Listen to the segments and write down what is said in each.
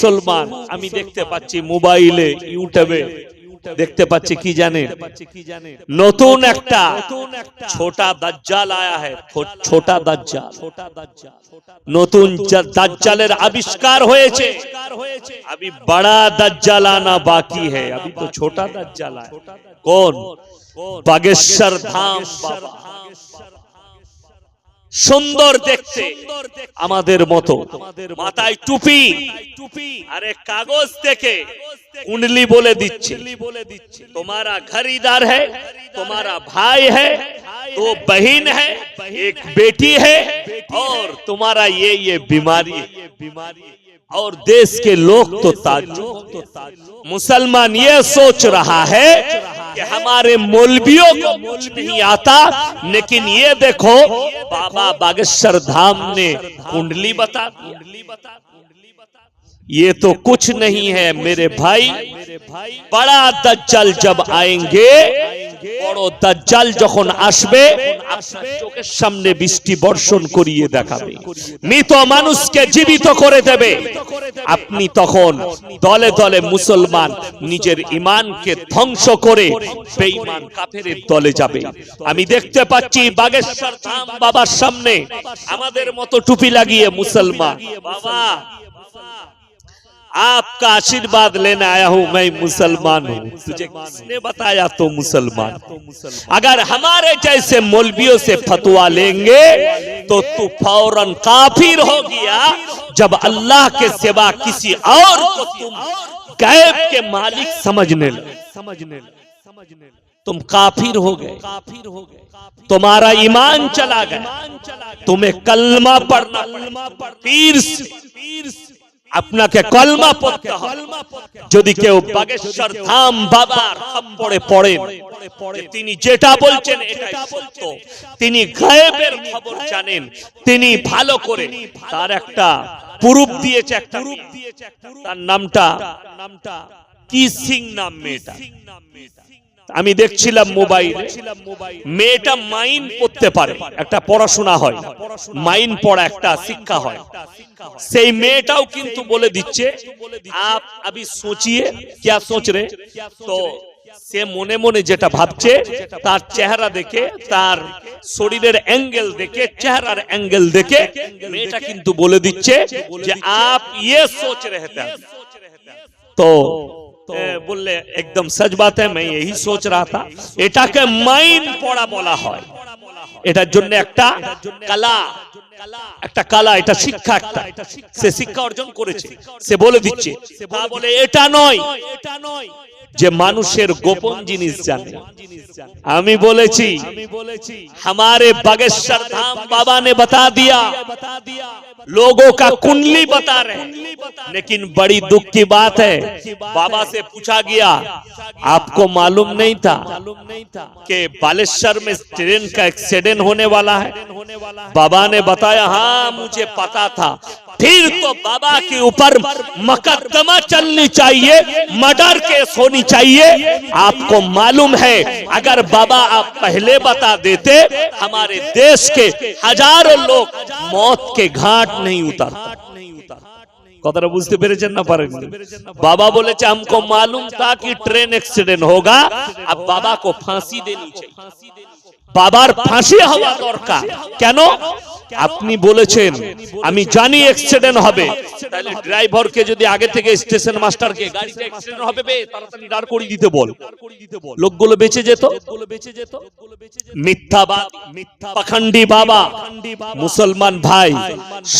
মুসলমান, আমি দেখতে পাচ্ছি মোবাইলে, ইউটিউবে, দেখতে পাচ্ছি কি জানে? নতুন একটা ছোটা দাজ্জাল আয়া হ্যাঁ ছোটা দাজ্জাল। নতুন দাজ্জালের আবিষ্কার হয়েছে। আমি বড়া দাজ্জাল আনা বাকি হ্যাঁ আমি তো ছোটা দাজ্জাল কোন? বাগেশ্বর ধাম, বাবা। सुंदर देखते आमादेर मोतो মাথায় টুপি। টুপি। अरे কাগজ देखे कुंडली बोले दीजिए तुम्हारा खरीदार है तुम्हारा भाई है दो बहन है एक बेटी है और तुम्हारा ये ये बीमारी बीमारी और देश के लोग तो ताज। मुसलमान ये सोच रहा है। कि हमारे मौलवियों को कुछ नहीं आता, लेकिन ये देखो, बाबा बागेश्वर धाम ने कुंडली बता दिया ये तो कुछ नहीं है मेरे भाई बड़ा दज्जल जब आएंगे বড় দাজ্জাল যখন আসবে আপনার চোখের সামনে বৃষ্টি বর্ষণ করিয়ে দেখাবে মৃত মানুষকে জীবিত করে দেবে আপনি তখন দলে দলে মুসলমান নিজের ইমানকে ধ্বংস করে বেঈমান কাফেরের দলে যাবে আমি দেখতে পাচ্ছি বাগেশ্বর ধাম বাবার সামনে আমাদের মতো টুপি লাগিয়ে মুসলমান বাবা आपका आशीर्वाद लेने आया हूँ, मैं मुसलमान हूँ। तुझे किसने बताया तो मुसलमान? अगर हमारे जैसे मौलवियों से फतवा लेंगे तो तू फ़ौरन काफिर हो गया। जब अल्लाह के सिवा किसी और को तुम गैब के मालिक समझने लगे। समझने लगे समझने लगे तुम काफिर हो गए। काफिर हो गए तुम्हारा ईमान चला गया। तुम्हें कलमा पढ़ना पीर पीर আপনাকে কলমা পড়তে হবে। যদি কেউ বাগেশ্বর ধাম বাবার পড়েন যে তিনি যেটা বলছেন এটাই সত্য। তিনি গায়েবের খবর জানেন, তিনি ভালো করে তার একটা পুরুপ দিয়েছে একটা মেয়ে। তার নামটা নামটা কি সিং নাম মেয়েটা? আমি দেখছিলাম মোবাইলে মেয়েটা মাইন পড়তে পারে একটা পড়াশোনা হয় মাইন পড়া একটা শিক্ষা হয় সেই মেয়েটাও কিন্তু বলে দিচ্ছে আপ আবি সোচিয়ে क्या सोच रहे তো সে মনে মনে যেটা ভাবছে তার চেহারা দেখে তার শরীরের অ্যাঙ্গেল দেখে চেহারার অ্যাঙ্গেল দেখে মেয়েটা কিন্তু বলে দিচ্ছে যে আপ ইয়ে সোচ রেহতে हैं। তো এ, বললে, একদম সচ বাত এই সোচ রাখা এটাকে মাইন পড়া বলা হয়। এটার জন্য একটা কলা একটা কলা, এটা শিক্ষা একটা। সে শিক্ষা অর্জন করেছে, সে বলে দিচ্ছে। বলে এটা নয় এটা নয়। যে মানুষের গোপন জিনিস জানে আমি বলেছি हमारे बागेश्वर धाम बाबा ने बता दिया लोगों का कुंडली बता रहे हैं लेकिन बड़ी दुख की बात है बाबा से पूछा गया आपको मालूम नहीं था कि बालेश्वर में ट्रेन का एक्सीडेंट होने वाला है बाबा ने बताया हाँ मुझे पता था फिर तो बाबा के ऊपर मुकदमा चलनी चाहिए मर्डर केस होनी चाहिए आपको मालूम है अगर बाबा आप पहले बता देते हमारे देश के हजारों लोग मौत के घाट नहीं उतर কথাটা বুঝতে পেরেছেন না পারেন বাবা বলেছে हमको मालूम था कि ट्रेन एक्सीडेंट होगा अब बाबा को फांसी देनी चाहिए বাবার ফাঁসি হওয়া দরকার। কেন? আপনি বলেছেন, আমি জানি অ্যাক্সিডেন্ট হবে। তাহলে ড্রাইভারকে যদি আগে থেকে স্টেশন মাস্টারকে গাড়িতে অ্যাক্সিডেন্ট হবে, বে, তাড়াতাড়ি দাঁড় করিয়ে দিতে বল। লোকগুলো বেঁচে যেত? মিথ্যাবাদ পাখন্ডি বাবা, মুসলমান ভাই,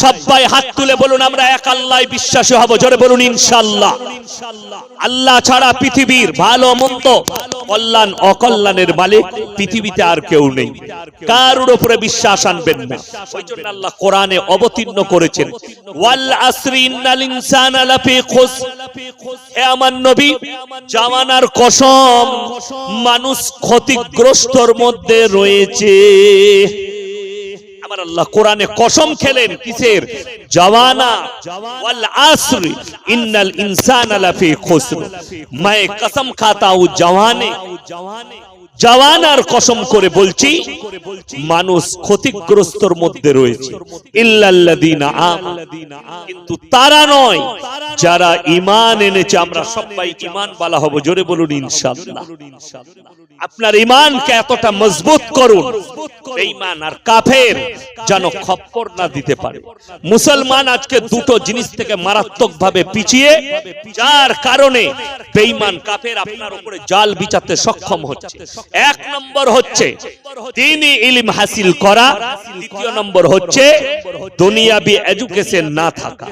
সবাই হাত তুলে বলুন, আমরা এক আল্লাহ বিশ্বাসী হব। জোরে বলুন, ইনশাআল্লাহ। আল্লাহ ছাড়া পৃথিবীর ভালো মন্দ, কল্যাণ, অকল্যাণের মালিক, পৃথিবীতে আর কেউ নেই কারোর উপরে বিশ্বাস আনবেন না ওই জন্য আল্লাহ কোরআনে অবতীর্ণ করেছেন ওয়াল আসরি ইন্নাল ইনসানা লাফি খুস হে আমার নবী জামানার কসম মানুষ ক্ষতিগ্রস্তর মধ্যে রয়েছে আমার আল্লাহ কোরআনে কসম খেলেন কিসের জওয়ানা ওয়াল আসর ইন্নাল ইনসানা লাফি খুসর मैं कसम खाता हूं जवाने জওয়ানার কসম করে বলছি, মানুষ ক্ষতিগ্রস্তর মধ্যে রয়েছে। কিন্তু তারা নয়, যারা ইমান এনেছে, আমরা সবাই ইমান বালা হব। জোরে বলুন ইনশাআল্লাহ। আপনার ইমানকে এতটা মজবুত করুন কাফের যেন খপ্পর না দিতে পারে। মুসলমান আজকে দুটো জিনিস থেকে পিছিয়ে, যার কারণে কাফের আপনার উপরে জাল বিচাতে সক্ষম হচ্ছে। এক নম্বর হচ্ছে, তিনি ইলম হাসিল করা। দ্বিতীয় নম্বর হচ্ছে, দুনিয়াবি এডুকেশন না থাকা।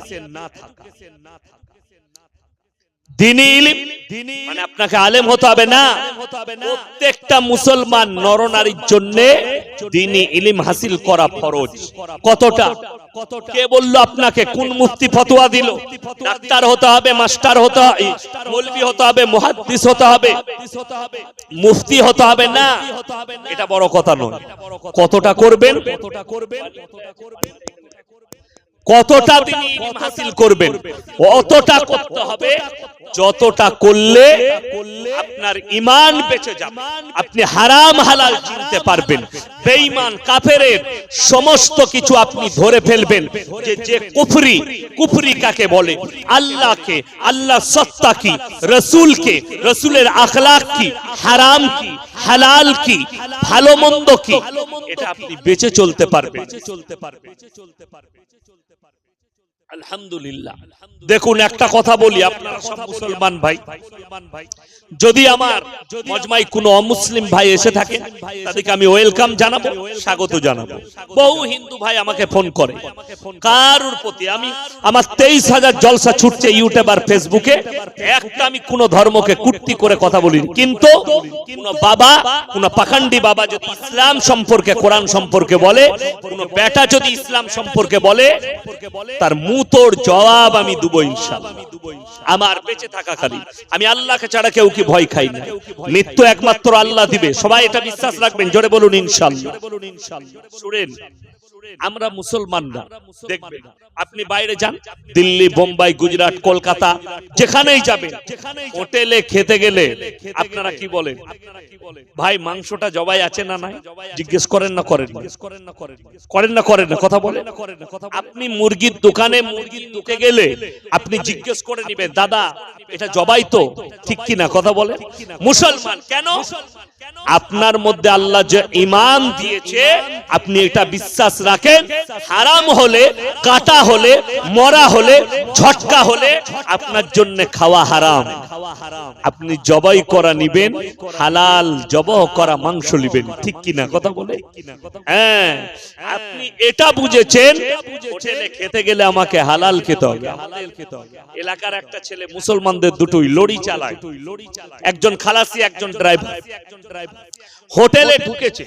মানে আপনাকে আলেম হতে হবে না। প্রত্যেকটা মুসলমান নরনারীর জন্য দিনী ইলিম হাসিল করা ফরজ। কতটা? কে বলল আপনাকে কোন মুফতি ফতোয়া দিল? ডাক্তার হতে হবে মাস্টার হতে হবে মৌলবি হতে হবে মুহাদ্দিস হতে হবে মুফতি হতে হবে না। এটা বড় কথা নয়। কতটা করবেন? কতটা করবেন কতটা তিনি ইলম হাসিল করবেন? অতটা করতে হবে যতটা করলে আপনার ইমান বেঁচে যাবে। আপনি হারাম হালাল চিনতে পারবেন। বেঈমান, কাফেরের সমস্ত কিছু আপনি ধরে ফেলবেন যে যে কুফরি কুফরি কাকে বলে? আল্লাহকে, আল্লাহ সত্তা কি? রসুলকে, রসুলের আখলাক কি? হারাম কি? হালাল কি? ভালো মন্দ কি? এটা আপনি বেঁচে চলতে পারবেন। চলতে পারবে চলতে পারবে দেখুন, একটা কথা বলি, আপনারা সব মুসলমান ভাই। যদি আমার মজমাই কোনো অমুসলিম ভাই এসে থাকে, তাদেরকে আমি ওয়েলকাম জানাব, স্বাগত জানাব। বহু হিন্দু ভাই আমাকে ফোন করে। কারুর প্রতি আমি, আমার তেইশ হাজার জলসা ছুটছে ইউটিউব আর ফেসবুকে, একটা আমি কোন ধর্মকে কুর্তি করে কথা বলিনি। কিন্তু কোন বাবা, কোন পাখান্ডি বাবা যদি ইসলাম সম্পর্কে, কোরআন সম্পর্কে বলে, কোন বেটা যদি ইসলাম সম্পর্কে বলে, তার মুতোর জবাব আমি দুব ইনশাআল্লাহ। আমার বেঁচে থাকা খালি। আমি আল্লাহকে ছাড়া কেউ কি ভয় খাই না। মৃত্যু একমাত্র আল্লাহ দিবে। সবাই এটা বিশ্বাস রাখবেন, জোরে বলুন ইনশাআল্লাহ। আমরা মুসলমানরা দেখবেন আপনি বাইরে যান। দিল্লি, বোম্বাই, গুজরাট, কলকাতা, যেখানেই যাবেন। হোটেলে খেতে গেলে আপনারা কি বলেন? ভাই, মাংসটা জবাই আছে না নাই? জিজ্ঞেস করেন না করেন না? করেন না করেন না, কথা বলেন। আপনি মুরগির দোকানে মুরগির ঢুকে গেলে আপনি জিজ্ঞেস করে নিবেন, দাদা, এটা জবাই তো? ঠিক কি না কথা বলে মুসলমান, কেন? আপনার মধ্যে আল্লাহ যে ইমান দিয়েছে, আপনি এটা বিশ্বাস রাখেন। হারাম হলে কাটা হলে, মরা হলে, ঝটকা হলে আপনার জন্য খাওয়া হারাম। আপনি জবাই করা নিবেন, হালাল জবহ করা মাংস নিবেন। ঠিক কি না কথা বলে? হ্যাঁ আপনি এটা বুঝেছেন খেতে গেলে আমাকে হালাল খেতে হবে। এলাকার একটা ছেলে মুসলমানদের দুটোই লড়ি চালায়। একজন খালাসি, একজন ড্রাইভার। হোটেলে ঢুকেছে।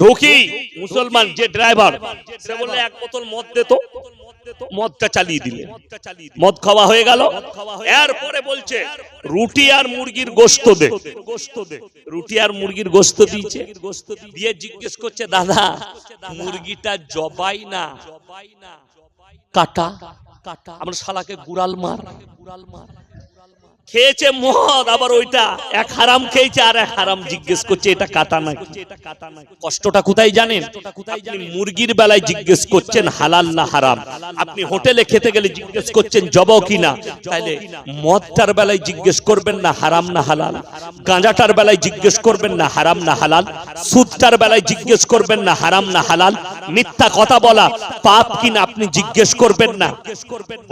ঢুকি। মুসলমান যে ড্রাইভার সে বললে এক বোতল মদ দে তো। মদটা চালিয়ে দিলে। মদ খাওয়া হয়ে গেল। এরপরে বলছে রুটি আর মুরগির গোস্ত দে। রুটি আর মুরগির গোস্ত দিয়েছে। দিয়ে জিজ্ঞেস করছে দাদা মুরগিটা জবাই না? কাটা। কাটা। আমরা শালাকে গুড়াল মার। গুড়াল মার। খেয়েছে মদ, আবার ওইটা এক হারাম খেয়েছে আর এক হারাম জিজ্ঞেস করছে, এটা কাটা নাকি? কষ্টটা কোথায় জানেন? মুরগির বেলায় জিজ্ঞেস করছেন, হালাল না হারাম? আপনি হোটেলে খেতে গেলে জিজ্ঞেস করছেন, জব কিনা? তাইলে মদটার বেলায় জিজ্ঞেস করবেন না, হারাম না হালাল? গাঁজাটার বেলায় জিজ্ঞেস করবেন না, হারাম না হালাল? সুদটার বেলায় জিজ্ঞেস করবেন না, হারাম না হালাল? মিথ্যা কথা বলা পাপ কিনা আপনি জিজ্ঞেস করবেন না?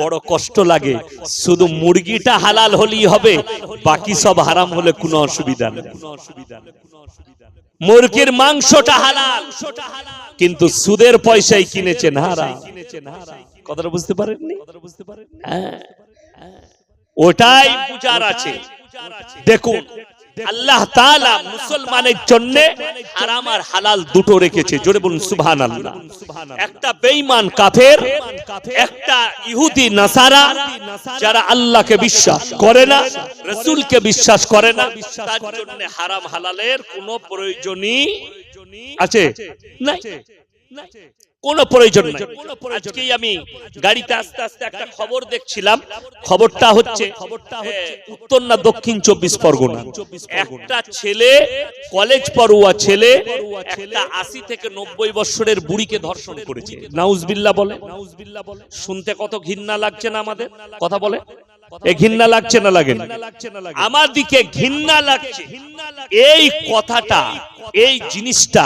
বড় কষ্ট লাগে। শুধু মুরগিটা হালাল হলেই হবে, বাকি সব হারাম হলে কোনো অসুবিধা নেই। মুরগির মাংসটা হালাল, কিন্তু সুদের পয়সায় কিনেছেন হারাম। কথাটা বুঝতে পারেননি? হ্যাঁ। ওটাই পূজার আছে। দেখুন আল্লাহ তাআলা মুসলমানের জন্য আর আমার হালাল দুটো রেখেছে। জোরে বলুন সুবহানাল্লাহ। একটা বেঈমান কাফের একটা ইহুদি নাসারা যারা আল্লাহকে বিশ্বাস করে না রাসূলকে বিশ্বাস করে না তার জন্য হারাম হালালের কোনো প্রয়োজনই আছে। নাই। কোনো প্রয়োজন নাই। আজকেই আমি গাড়িতে আস্তে আস্তে একটা খবর দেখছিলাম। খবরটা হচ্ছে এ, উত্তর না দক্ষিণ চব্বিশ পরগনা। একটা ছেলে কলেজ পড়ুয়া ছেলে একটা আশি থেকে নব্বই বছরের বুড়িকে ধর্ষণ করেছে। নাউজবিল্লা বলে। নাউজবিল্লা বলে শুনতে কত ঘৃণা লাগছে না আমাদের? কথা বলে। এ ঘৃণা লাগছে না লাগে? আমার দিকে ঘৃণা লাগছে। এই কথাটা এই জিনিসটা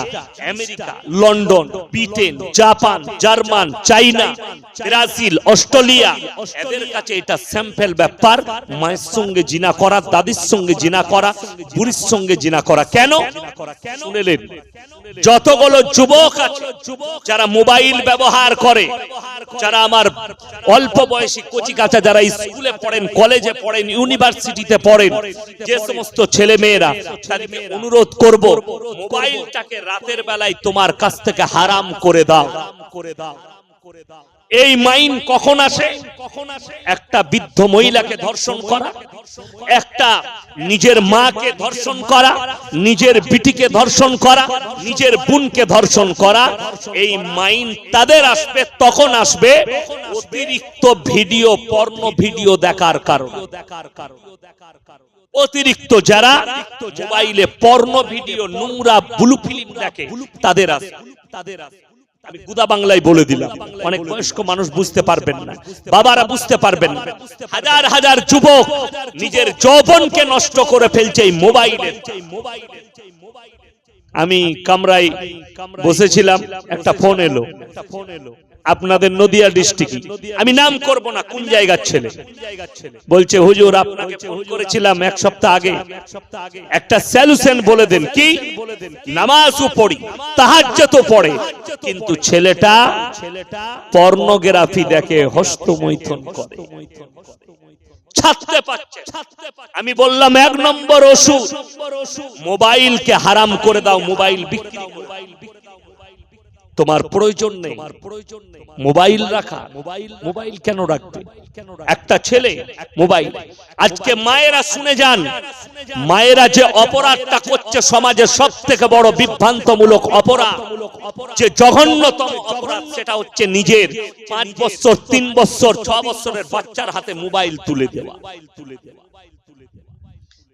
America, London, Britain, Japan, German, China, Brazil, Australia, এদের কাছে এটা স্যাম্পল ব্যাপার। মায়ের সঙ্গে জিনা করা, দাদির সঙ্গে জিনা করা, বুড়ির সঙ্গে জিনা করা। কেন? শুনেলেন যতগুলো যুবক আছে, যারা মোবাইল ব্যবহার করে, যারা আমার অল্প বয়সী কচি কাঁচা যারা স্কুলে পড়েন, কলেজে পড়েন, ইউনিভার্সিটিতে পড়েন, যে সমস্ত ছেলে মেয়েরা তাদেরকে অনুরোধ করব মোবাইলটাকে রাতের বেলায় তোমার কাছ থেকে হারাম করে দাও। এই মাইন কখন আসে? একটা বৃদ্ধ মহিলাকে ধর্ষণ করা একটা নিজের মাকে ধর্ষণ করা নিজের বিটিকে ধর্ষণ করা নিজের বোনকে ধর্ষণ করা এই মাইন তাদের আসবে তখন আসবে অতিরিক্ত ভিডিও পর্ণ ভিডিও দেখার কারণে। অতিরিক্ত যারা মোবাইলে পর্ণ, ভিডিও, নোংরা, ব্লু ফিল্ম দেখে, তাদের আসবে তাদের আসবে আমি গুদা বাংলায় বলে দিলাম। অনেক বয়স্ক মানুষ বুঝতে পারবেন না। বাবারা বুঝতে পারবেন না। হাজার হাজার যুবক নিজের যৌবনকে নষ্ট করে ফেলছে এই মোবাইলের আমি কামরাই বসেছিলাম, একটা ফোন এলো। আপনাদের নদিয়া ডিস্ট্রিক্ট। আমি নাম করব না, কোন জায়গার ছেলে? বলছে, হুজুর, আপনাকে ফোন করেছিলাম এক সপ্তাহ আগে। একটা সলিউশন বলে দেন কি? নামাজও পড়ি তাহাজ্জুদও পড়ে। কিন্তু ছেলেটা পর্নোগ্রাফি দেখে হস্তমৈথুন করে। ছাড়তে পারছে। আমি বললাম, এক নম্বর ওষুধ। মোবাইলকে হারাম করে দাও, মোবাইল বিক্রি করে দাও। তোমার প্রয়োজন নেই। মোবাইল রাখা। মোবাইল মোবাইল কেন রাখবে? একটা ছেলে মোবাইল। আজকে মায়েরা শুনে যান। মায়েরা যে অপরাধটা করছে সমাজে সব থেকে বড় বিভ্রান্তমূলক অপরাধ যে জঘন্যতম অপরাধ সেটা হচ্ছে নিজের পাঁচ বছর তিন বছর ছ বছরের বাচ্চার হাতে মোবাইল তুলে দেওয়া।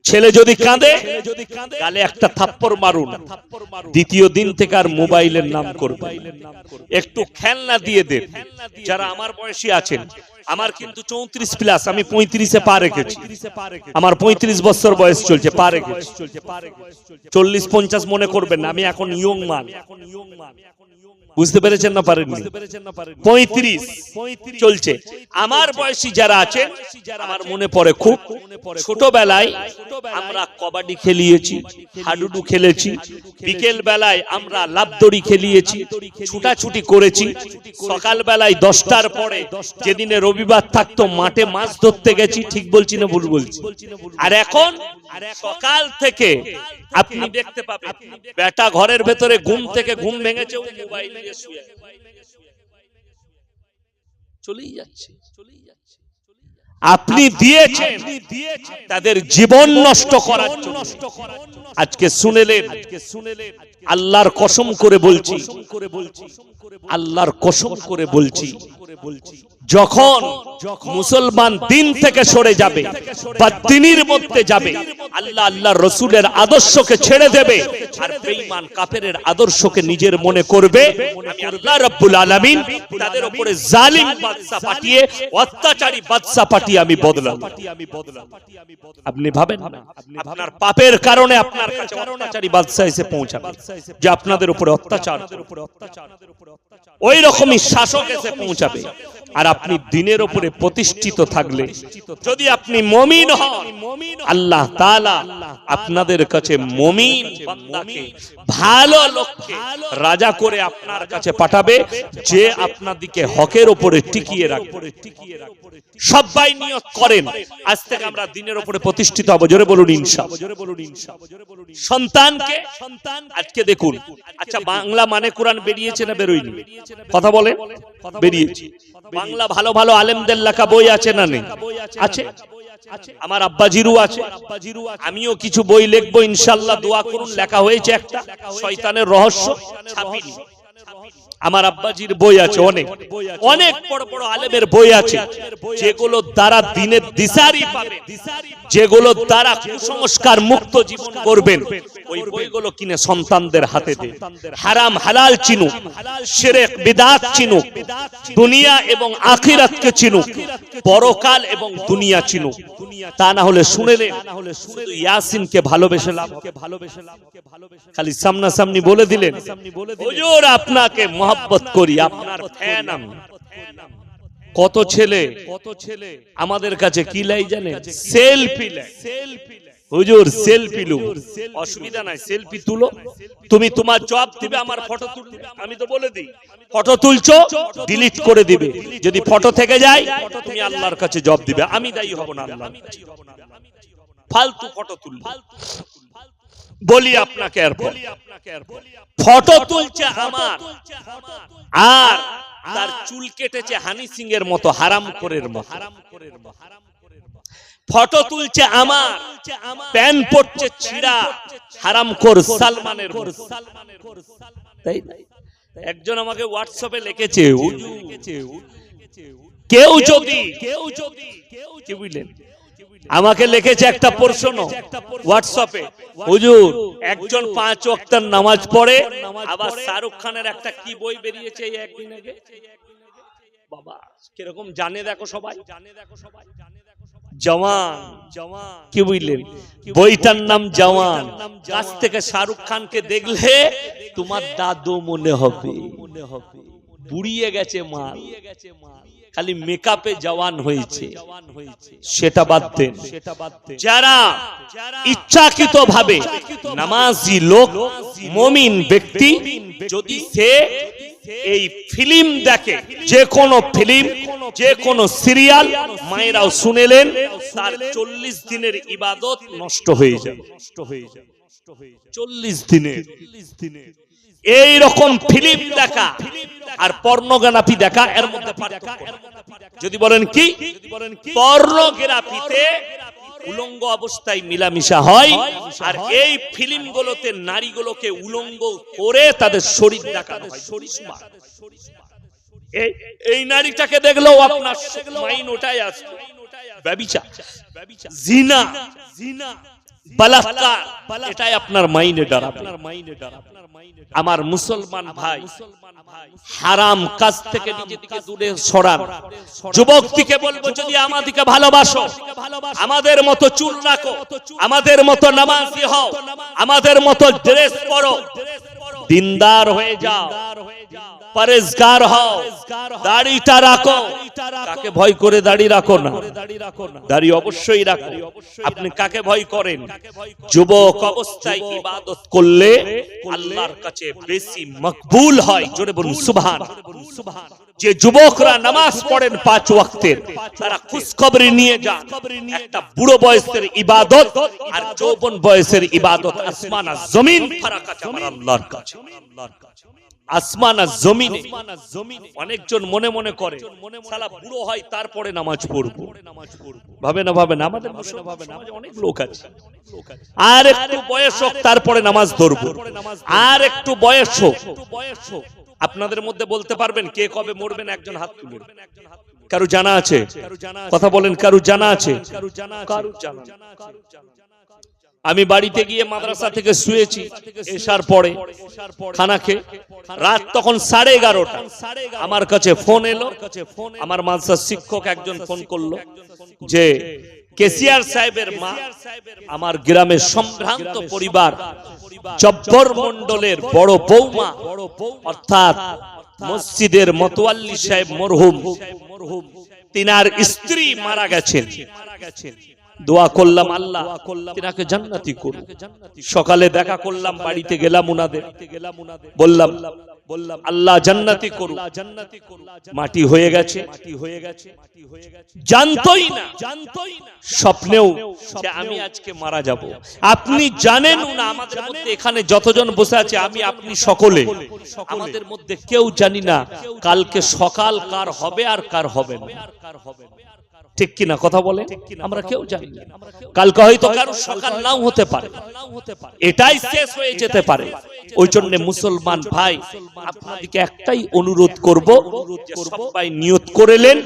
ছেলে যদি কাঁদে গালে একটা থাপ্পড় মারুন। দ্বিতীয় দিন থেকে আর মোবাইলের নাম করবে একটু খেলনা দিয়ে দেন যারা আমার বয়সী আছেন আমার কিন্তু চৌত্রিশ প্লাস আমি পঁয়ত্রিশে পা রেখেছি। আমার পঁয়ত্রিশ বছর বয়স চলছে পা রেখেছি। চল্লিশ পঞ্চাশ মনে করবেন না আমি এখন ইয়ং মান বুঝতে পেরেছেন না পারেননি? পঁয়ত্রিশ চলছে। আমার বয়সী যারা আছেন, আমার মনে পড়ে খুব। ছোটবেলায় আমরা কবাডি খেলিয়েছি, হাডুডু খেলেছি। বিকেল বেলায় আমরা লাভদড়ি খেলিয়েছি, ছুটাছুটি করেছি। সকাল বেলায় দশটার পরে যেদিনে রবিবার থাকতো, মাঠে মাছ ধরতে গেছি, ঠিক বলছি না ভুল বলছি? আর এখন সকাল থেকে আপনি দেখতে পাবেন, বেটা ঘরের ভেতরে ঘুম থেকে ঘুম ভেঙেছে, মোবাইল। শুয়ে চলেই যাচ্ছে চলেই যাচ্ছে। আপনি দিয়েছেন তাদের জীবন নষ্ট করার জন্য। আজকে শুনেলেন, আল্লাহর কসম করে বলছি, আল্লাহর কসম করে বলছি, যখন মুসলমান দিন থেকে সরে যাবে বা দিনের মধ্যে যাবে, আল্লাহ আল্লাহ রসুলের আদর্শকে ছেড়ে দেবে আর বেঈমান কাফেরের আদর্শকে নিজের মনে করবে। আমি আল্লাহ রাব্বুল আলামিন তাদের উপরে জালিম বাদশা পাঠিয়ে, অত্যাচারী বাদশা পাঠিয়ে আমি বদলাম আপনি ভাবেন না। আপনার পাপের কারণে আপনার কাছে অত্যাচারী বাদশা এসে পৌঁছাবে। যে আপনাদের উপরে অত্যাচার ওই রকমই শাসক এসে পৌঁছাবে। আর আপনি দিনের উপরে প্রতিষ্ঠিত থাকলে, যদি আপনি মমিন হন, আল্লাহ তাআলা আপনাদের কাছে মমিন ভালো লোককে রাজা করে আপনার কাছে পাঠাবে, যে আপনাদিকে হকের উপরে টিকিয়ে রাখবে। সবাই নিয়ত করেন, আজ থেকে আমরা দিনের উপরে প্রতিষ্ঠিত হব, জোরে বলুন ইনশাআল্লাহ। সন্তানকে সন্তান আজকে দেখুন আচ্ছা বাংলা মানে কোরআন বেরিয়েছে না বেরোয়নি? কথা বলে বেরিয়েছে। বাংলা ভালো ভালো আলেমদের লেখা বই আছে না নেই? আছে। আমার আব্বাজিরু আছে। আমিও কিছু বই লিখব, ইনশাল্লাহ দোয়া করুন, লেখা হয়েছে একটা। শয়তানের রহস্য, ছাপিনি। আমার আব্বাজির বই আছে, অনেক। অনেক বড় বড় আলেমের বই আছে, যেগুলো দ্বারা দিনের দিশারি পাবে, যেগুলো দ্বারা কুসংস্কার মুক্ত জীবন করবেন। ওই বইগুলো কিনে সন্তানদের হাতে দেন হারাম হালাল চিনুক শিরক বিদাত চিনুক, দুনিয়া এবং আখিরাতকে চিনুক, পরকাল এবং দুনিয়া চিনুক। তা না হলে শুনে নেন ইয়াসিনকে ভালোবেসে লাভ ভালোবেসে লাভ খালি সামনাসামনি বলে দিলেন, হুজুর আপনাকে মহব্বত করি, আপনার ফ্যান আমি। কত ছেলে কত ছেলে আমাদের কাছে কি লাই জানে? সেলফি সেলফি হুজুর সেলফি লু অসুবিধা নাই সেলফি তুলো। তুমি তোমার জব দিবে আমার ফটো তুলবে। আমি তো বলে দিই ফটো তুলছো ডিলিট করে দিবে। যদি ফটো থেকে যায় তুমি আল্লাহর কাছে জব দিবে। আমি দায়ী হব না আল্লাহ ফালতু ফটো তুলবে। বলি আপনাকে আর বলি। ফটো তুলছে আমার। আর তার চুল কেটেছে হানি সিং এর মতো হারাম করের মতো। ফটো তুলছে আমার। প্যান পড়ছে ছিড়া হারাম কর সালমানের মতো। তাই না? একজন আমাকে হোয়াটসঅ্যাপে লিখেছে কেউ যদি কেউ যদি কি বুঝলেন? আমাকে লিখেছে একটা প্রশ্ন হোয়াটসঅ্যাপে, হুজুর, একজন পাঁচ ওয়াক্তের নামাজ পড়ে, আবার শাহরুখ খানের একটা কি বই বেরিয়েছে এই একদিন আগে? বাবা, কীরকম জানে দেখো সবাই। জানে দেখো সবাই জওয়ান জওয়ান কি বুঝলেন? বইটার নাম জওয়ান। কাছ থেকে শাহরুখ খানকে দেখলে তোমার দাদু মনে হবে। মনে হবে বুড়িয়ে গেছে মাল। খালি মেকআপে জওয়ান হয়েছে। সেটা বাদ দেন। যারা ইচ্ছাকৃত ভাবে নামাজি লোক মমিন ব্যক্তি যদি সে এই ফিল্ম দেখে যে কোনো ফিল্ম, যে কোনো সিরিয়াল মায়েরাও শুনেলেন, তার চল্লিশ দিনের ইবাদত নষ্ট হয়ে যাবে। নষ্ট হয়ে যাবে চল্লিশ দিনের। এই রকম ফিল্ম দেখা আর পর্নোগ্রাফি দেখা, এর মধ্যে যদি বলেন কি? পর্নোগ্রাফিতে উলঙ্গ অবস্থায় মিলামিশা হয় আর এই ফিল্মগুলোতে নারীগুলোকে উলঙ্গ করে তাদের শরীর দেখানো হয় শরীর এই- নারীটাকে দেখলেও আপনার মাইন ওটাই আসবে ব্যবিচার। জিনা। জিনা। বালাৎকার এটাই আপনার মাইনে আমার মুসলমান ভাই, হারাম কাজ থেকে নিজেকে দূরে সরান। যুবকটিকে বলব, যদি আমাদেরকে ভালোবাসো, আমাদের মতো চুল রাখো, আমাদের মতো নামাজি হও আমাদের মতো ড্রেস পরো, দিনদার হয়ে যাও। পরেজগার হও, দাড়িটা রাখো। কাকে ভয় করে দাড়ি রাখো না। দাড়ি অবশ্যই রাখো। আপনি কাকে ভয় করেন? যুবক অবস্থায় ইবাদত করলে আল্লাহর কাছে বেশি মকবুল হয়। জোরে বলুন, সুবহান। যে যুবকরা নামাজ পড়েন পাঁচ ওয়াক্তের, তারা খুশখবরি নিয়ে যান। একটা বুড়ো বয়সের ইবাদত আর যৌবন বয়সের ইবাদত আসমান আর জমিন ফারাক আছে আমার আল্লাহর কাছে। আসমান আর জমিনে। অনেকজন মনে মনে করে সালা বুড়ো হয় তারপরে নামাজ পড়ব। ভাবে না ভাবে না আমাদের ভাবে না অনেক লোক আছে। আর একটু বয়স হোক তারপরে নামাজ ধরবো। আর একটু বয়স হোক। আপনাদের মধ্যে বলতে পারবেন কে কবে মরবেন একজন হাত তুলুন। কারু জানা আছে? কথা বলেন কারু জানা আছে? কারু জানা আমি বাড়িতে গিয়ে মাদ্রাসা থেকে শুয়েছি, এসার পরে, খানা খেয়ে। রাত তখন সাড়ে এগারোটা। আমার কাছে ফোন এলো। আমার মাদ্রাসার শিক্ষক একজন ফোন করল যে কেসিয়ার সাহেবের মা আমার গ্রামের সম্ভ্রান্ত পরিবার, জব্বর মন্ডলের বড় বৌমা, অর্থাৎ মসজিদের মতোয়াল্লি সাহেব মরহুম, তিনার স্ত্রী মারা গেছেন। দোয়া করলাম আল্লাহ, তিনাকে জান্নাতি করুন। সকালে দেখা করলাম, বাড়িতে গেলাম উনাদের। বললাম বললাম আল্লাহ জান্নাতি করুন মাটি হয়ে গেছে। মাটি হয়ে গেছে মাটি হয়ে গেছে জানতই না। জানতই না স্বপ্নেও যে আমি আজকে মারা যাব। আপনি জানেন না আমাদের মধ্যে এখানে যতজন বসে আছে, আমি আপনি সকলে। আমাদের মধ্যে কেউ জানি না কালকে সকাল কার হবে আর কার হবে না। ঠিক কিনা কথা বলে আমরা কেউ জানি না। কালকে হয়তো কারও সকাল নাও হতে পারে। এটাই শেষ হয়ে যেতে পারে। ওই জন্য মুসলমান ভাই আপনাদেরকে একটাই অনুরোধ করব সবাই নিয়ত করেলেন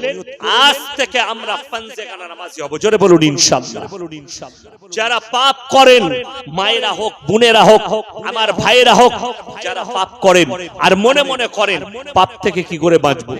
আজ থেকে আমরা পাঞ্জেগানা নামাজি হব। জোরে বলুন ইনশাআল্লাহ যারা পাপ করেন মায়েরা হোক বোনেরা হোক আমার ভাইয়েরা হোক যারা পাপ করেন আর মনে মনে করেন পাপ থেকে কি করে বাঁচবো?